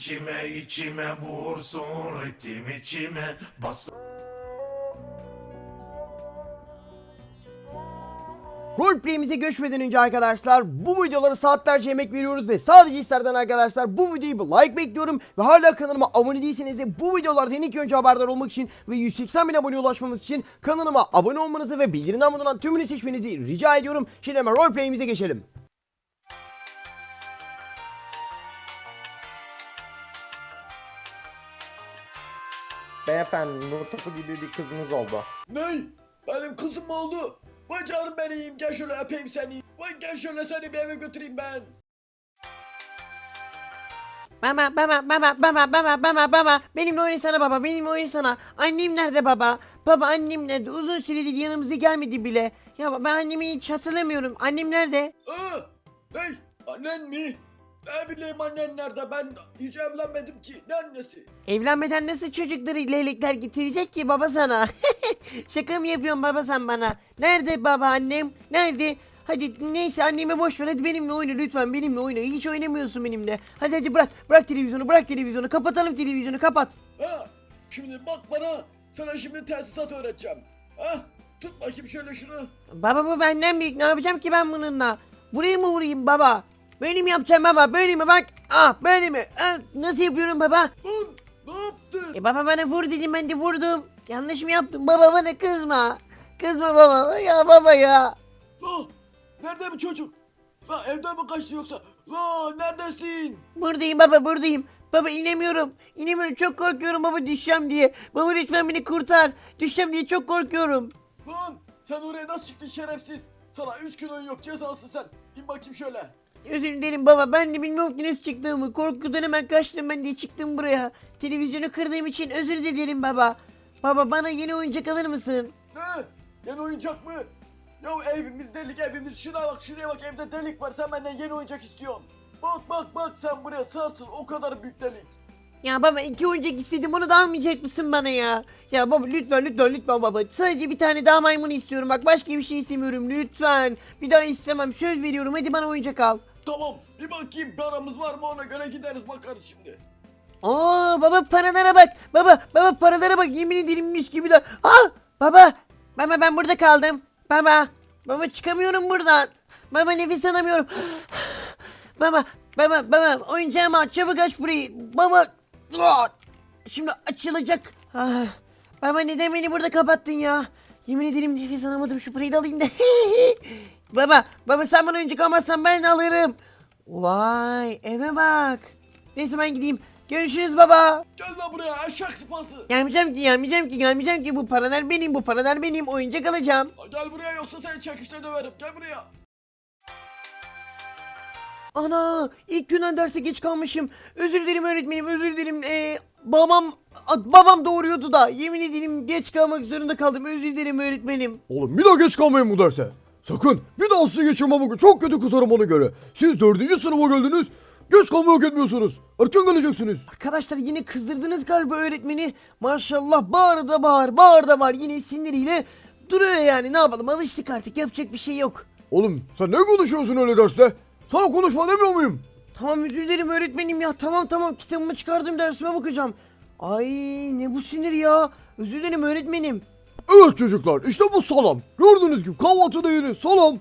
içime içime vursun ritim içime bas Roleplay'imize geçmeden önce arkadaşlar bu videolara saatlerce emek veriyoruz ve sadece isterden arkadaşlar bu videoyu bir like bekliyorum ve hala kanalıma abone değilseniz de bu videolardan ilk önce haberdar olmak için ve 180 bin abone ulaşmamız için kanalıma abone olmanızı ve bildirimden bulunan tümünü seçmenizi rica ediyorum. Şimdi hemen roleplay'imize geçelim. Beyefendi nur topu gibi bir kızınız oldu. Ney? Benim kızım mı oldu? Vay canım benim gel şöyle öpeyim seni. Vay gel şöyle seni bir eve götüreyim ben. Baba baba baba baba baba baba baba benimle oynasana baba benimle oynasana annem nerede baba baba annem nerede uzun süredir yanımıza gelmedi bile ya ben annemi hiç hatırlamıyorum annem nerede Aa, ney? Annen mi? Ne bileyim annen nerede? Ben hiç evlenmedim ki. Ne annesi? evlenmeden nasıl çocukları leylekler getirecek ki baba sana şaka mı yapıyorsun baba sen bana nerede baba annem nerede Hadi neyse annemi boş ver hadi benimle oyna lütfen benimle oyna hiç oynamıyorsun benimle hadi hadi bırak bırak televizyonu bırak televizyonu kapatalım televizyonu kapat Ha? Şimdi bak bana. Sana şimdi tesisat öğreteceğim. Ha? Tut bakayım şöyle şunu. Baba bu benden büyük. Ne yapacağım ki ben bununla? Burayı mı vurayım baba? Mi yapacağım baba? Böyle mi bak? Ah böyle mi? Ah, nasıl yapıyorum baba? Lan ne yaptın? E baba bana vur dedim ben de vurdum. Yanlış mı yaptım? Baba bana kızma. Kızma baba. Ya baba ya. La nerede bu çocuk? La evden mi kaçtı yoksa? La neredesin? Buradayım baba buradayım. Baba inemiyorum. İnemiyorum çok korkuyorum baba düşeceğim diye. Baba lütfen beni kurtar. Düşeceğim diye çok korkuyorum. Lan sen oraya nasıl çıktın şerefsiz? Sana 3 gün oyun yok cezası sen. İn bakayım şöyle. Özür dilerim baba ben de bilmiyorum ki nasıl çıktığımı. Korkudan hemen kaçtım ben de çıktım buraya. Televizyonu kırdığım için özür dilerim baba. Baba bana yeni oyuncak alır mısın? Ne? Yeni oyuncak mı? Ya evimiz delik evimiz. Şuna bak şuraya bak evde delik var. Sen benden yeni oyuncak istiyorsun. Bak bak bak sen buraya sarsın o kadar büyük delik. Ya baba iki oyuncak istedim onu da almayacak mısın bana ya? Ya baba lütfen lütfen lütfen baba. Sadece bir tane daha maymun istiyorum bak başka bir şey istemiyorum lütfen. Bir daha istemem söz veriyorum hadi bana oyuncak al. Tamam bir bakayım paramız var mı ona göre gideriz bakarız şimdi. Oo baba paralara bak. Baba baba paralara bak yemin ederim gibi de. Ah baba. Baba ben burada kaldım. Baba. Baba çıkamıyorum buradan. Baba nefes alamıyorum. baba baba baba oyuncağımı aç çabuk aç burayı. Baba. Şimdi açılacak. Ah. Baba neden beni burada kapattın ya? Yemin ederim nefes alamadım şu parayı da alayım da. baba baba sen bana oyuncak almazsan ben alırım. Vay eve bak. Neyse ben gideyim. Görüşürüz baba. Gel lan buraya eşek sıpası. Gelmeyeceğim ki gelmeyeceğim ki gelmeyeceğim ki bu paralar benim bu paralar benim oyuncak alacağım. Gel buraya yoksa seni çekişte döverim. Gel buraya. Ana ilk günden derse geç kalmışım. Özür dilerim öğretmenim özür dilerim. Ee, babam babam doğuruyordu da yemin ederim geç kalmak zorunda kaldım. Özür dilerim öğretmenim. Oğlum bir daha geç kalmayın bu derse. Sakın bir daha sizi geçirmem. Çok kötü kusarım ona göre. Siz dördüncü sınıfa geldiniz. Geç kalmayı hak etmiyorsunuz. Erken geleceksiniz. Arkadaşlar yine kızdırdınız galiba öğretmeni. Maşallah bağır da bağır bağır da bağır yine siniriyle duruyor yani ne yapalım alıştık artık yapacak bir şey yok. Oğlum sen ne konuşuyorsun öyle derste? Sana konuşma demiyor muyum? Tamam özür dilerim öğretmenim ya. Tamam tamam kitabımı çıkardım dersime bakacağım. Ay ne bu sinir ya. Özür dilerim öğretmenim. Evet çocuklar işte bu salam. Gördüğünüz gibi kahvaltıda yeni salam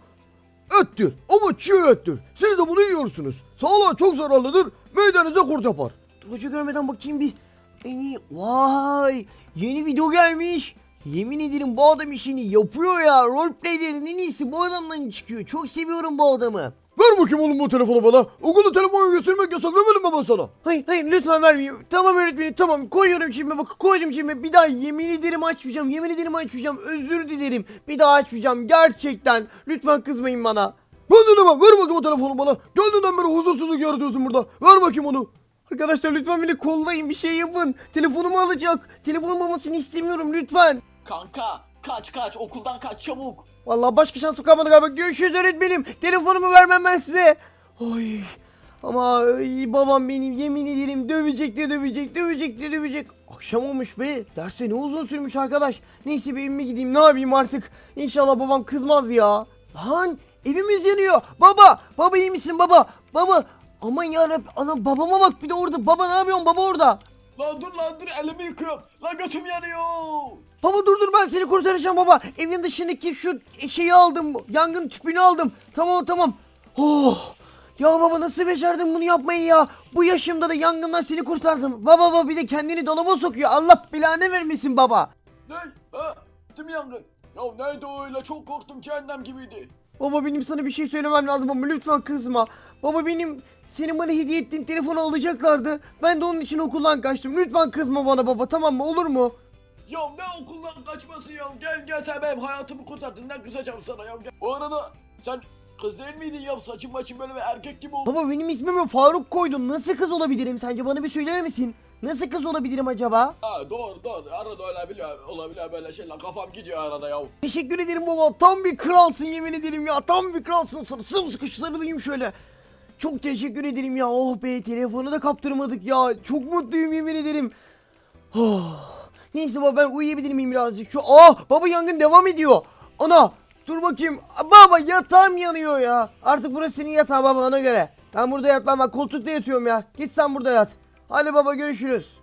ettir ama çiğ ettir. Siz de bunu yiyorsunuz. Sağlığa çok zararlıdır. Midenize kurt yapar. Dur hoca görmeden bakayım bir. Ay, vay yeni video gelmiş. Yemin ederim bu adam işini yapıyor ya. Roleplaylerin en iyisi bu adamdan çıkıyor. Çok seviyorum bu adamı. Ver bakayım oğlum bu telefonu bana. Okulda telefonu göstermek yasak demedim mi ben sana? Hayır hayır lütfen vermeyin. Tamam öğretmenim tamam koyuyorum şimdi bak koydum şimdi bir daha yemin ederim açmayacağım yemin ederim açmayacağım özür dilerim bir daha açmayacağım gerçekten lütfen kızmayın bana. Ben dinlemem. Ver bakayım o telefonu bana. Geldiğinden beri huzursuzluk yaratıyorsun burada. Ver bakayım onu. Arkadaşlar lütfen beni kollayın bir şey yapın telefonumu alacak telefonum olmasını istemiyorum lütfen. Kanka kaç kaç okuldan kaç çabuk. Vallahi başka şansım kalmadı galiba görüşürüz öğretmenim telefonumu vermem ben size. Ay ama ay, babam benim yemin ederim dövecek de dövecek dövecek de dövecek. Akşam olmuş be derse ne uzun sürmüş arkadaş. Neyse bir evime gideyim ne yapayım artık. İnşallah babam kızmaz ya. Lan evimiz yanıyor. Baba baba iyi misin baba? Baba Aman yarabbim ana babama bak bir de orada. Baba ne yapıyorsun baba orada? Lan dur lan dur elimi yıkıyorum. Lan götüm yanıyor. Baba dur dur ben seni kurtaracağım baba. Evin dışındaki şu şeyi aldım. Yangın tüpünü aldım. Tamam tamam. Oh. Ya baba nasıl becerdin bunu yapmayı ya? Bu yaşımda da yangından seni kurtardım. Baba baba bir de kendini dolaba sokuyor. Allah belanı vermesin baba. Ne? Ha? Değil mi yangın? Ya neydi öyle çok korktum cehennem gibiydi. Baba benim sana bir şey söylemem lazım ama lütfen kızma. Baba benim senin bana hediye ettiğin telefonu alacaklardı. Ben de onun için okuldan kaçtım. Lütfen kızma bana baba tamam mı olur mu? Ya ne okuldan kaçması ya? Gel gel sen benim hayatımı kurtardın. Ne kızacağım sana ya? Gel. Bu arada sen kız değil miydin ya? Saçın maçın böyle bir erkek gibi oldu. Baba benim ismimi Faruk koydun. Nasıl kız olabilirim sence? Bana bir söyler misin? Nasıl kız olabilirim acaba? Ha doğru doğru. Arada olabilir, olabilir böyle şeyler. Kafam gidiyor arada ya. Teşekkür ederim baba. Tam bir kralsın yemin ederim ya. Tam bir kralsın. Sana sımsıkı sarılayım şöyle. Çok teşekkür ederim ya. Oh be telefonu da kaptırmadık ya. Çok mutluyum yemin ederim. Oh. Neyse baba ben uyuyabilir miyim birazcık? Şu ah baba yangın devam ediyor. Ana dur bakayım. Baba yatağım yanıyor ya. Artık burası senin yatağın baba ona göre. Ben burada yatmam ben koltukta yatıyorum ya. Git sen burada yat. Hadi baba görüşürüz.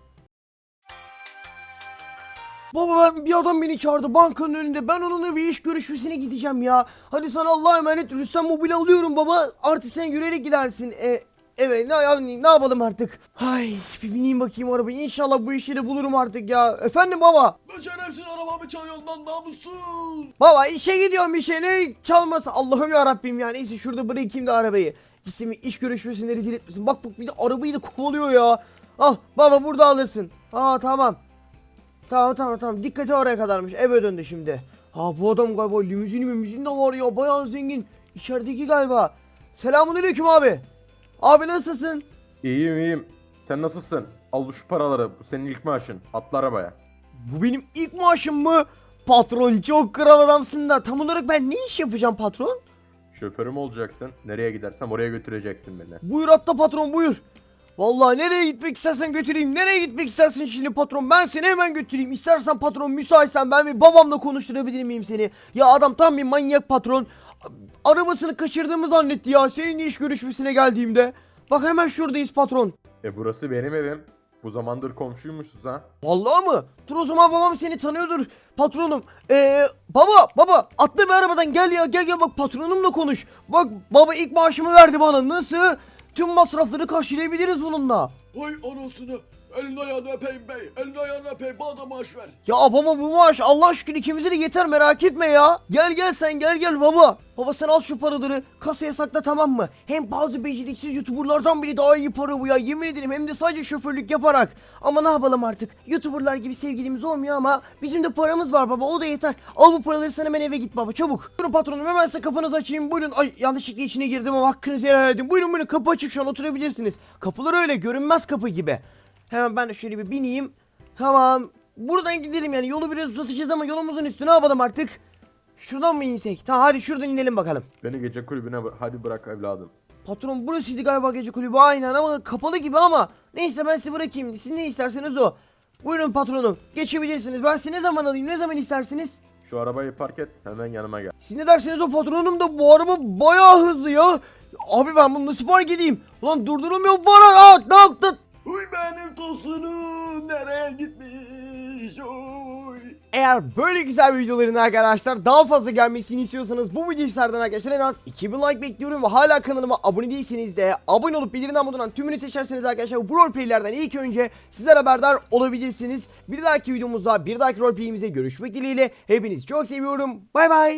Baba ben bir adam beni çağırdı bankanın önünde. Ben onunla bir iş görüşmesine gideceğim ya. Hadi sana Allah'a emanet Rüstem mobil alıyorum baba. Artık sen yürüyerek gidersin. E, evet ne, ya, ne yapalım artık. Ay bir bineyim bakayım arabaya. İnşallah bu işi de bulurum artık ya. Efendim baba. Lan şerefsiz arabamı çalıyorsun lan namussuz. Baba işe gidiyorum işe ne çalması. Allah'ım ya Rabbim ya. Neyse şurada bırakayım da arabayı. Gitsin bir iş görüşmesinde rezil etmesin. Bak bak bir de arabayı da kovalıyor ya. Al baba burada alırsın. Aa tamam. Tamam tamam tamam. Dikkati oraya kadarmış. Eve döndü şimdi. Ha bu adam galiba limuzini mimuzini de var ya. Bayağı zengin. İçerideki galiba. Selamünaleyküm abi. Abi nasılsın? İyiyim iyiyim. Sen nasılsın? Al bu şu paraları. Bu senin ilk maaşın. Atla arabaya. Bu benim ilk maaşım mı? Patron çok kral adamsın da. Tam olarak ben ne iş yapacağım patron? Şoförüm olacaksın. Nereye gidersem oraya götüreceksin beni. Buyur hatta patron buyur. Vallahi nereye gitmek istersen götüreyim. Nereye gitmek istersin şimdi patron? Ben seni hemen götüreyim. İstersen patron müsaitsen ben bir babamla konuşturabilir miyim seni? Ya adam tam bir manyak patron. Arabasını kaçırdığımı zannetti ya. Senin iş görüşmesine geldiğimde. Bak hemen şuradayız patron. E burası benim evim. Bu zamandır komşuymuşuz ha. Vallahi mı? Dur o zaman babam seni tanıyordur patronum. Ee, baba baba atla bir arabadan gel ya gel gel bak patronumla konuş. Bak baba ilk maaşımı verdi bana nasıl? Tüm masrafları karşılayabiliriz bununla. Vay anasını. Elini ayağını öpeyim bey. Elini ayağını öpeyim. Bana da maaş ver. Ya baba bu maaş Allah aşkına ikimize de yeter merak etme ya. Gel gel sen gel gel baba. Baba sen al şu paraları kasaya sakla tamam mı? Hem bazı beceriksiz youtuberlardan bile daha iyi para bu ya yemin ederim hem de sadece şoförlük yaparak. Ama ne yapalım artık youtuberlar gibi sevgilimiz olmuyor ama bizim de paramız var baba o da yeter. Al bu paraları sen hemen eve git baba çabuk. Buyurun patronum hemen size kapınızı açayım buyurun. Ay yanlışlıkla içine girdim ama hakkınızı helal edin. Buyurun buyurun kapı açık şu an oturabilirsiniz. Kapılar öyle görünmez kapı gibi. Hemen ben de şöyle bir bineyim. Tamam. Buradan gidelim yani yolu biraz uzatacağız ama yolumuzun üstüne yapalım artık. Şuradan mı insek? Tamam hadi şuradan inelim bakalım. Beni gece kulübüne bı- hadi bırak evladım. Patron burasıydı galiba gece kulübü aynen ama kapalı gibi ama. Neyse ben sizi bırakayım. Siz ne isterseniz o. Buyurun patronum. Geçebilirsiniz. Ben sizi ne zaman alayım? Ne zaman istersiniz? Şu arabayı park et hemen yanıma gel. Siz ne derseniz o patronum da bu araba bayağı hızlı ya. Abi ben bunu nasıl park edeyim? Lan durdurulmuyor bu araba. Aa, ne yaptın? Uy benim tosunum nereye gitmiş oy. Eğer böyle güzel videoların arkadaşlar daha fazla gelmesini istiyorsanız bu videoyu serden arkadaşlar en az 2000 like bekliyorum ve hala kanalıma abone değilseniz de abone olup bildirimden butonundan tümünü seçerseniz arkadaşlar bu roleplaylerden ilk önce sizler haberdar olabilirsiniz. Bir dahaki videomuzda bir dahaki roleplayimize görüşmek dileğiyle hepinizi çok seviyorum. Bay bay.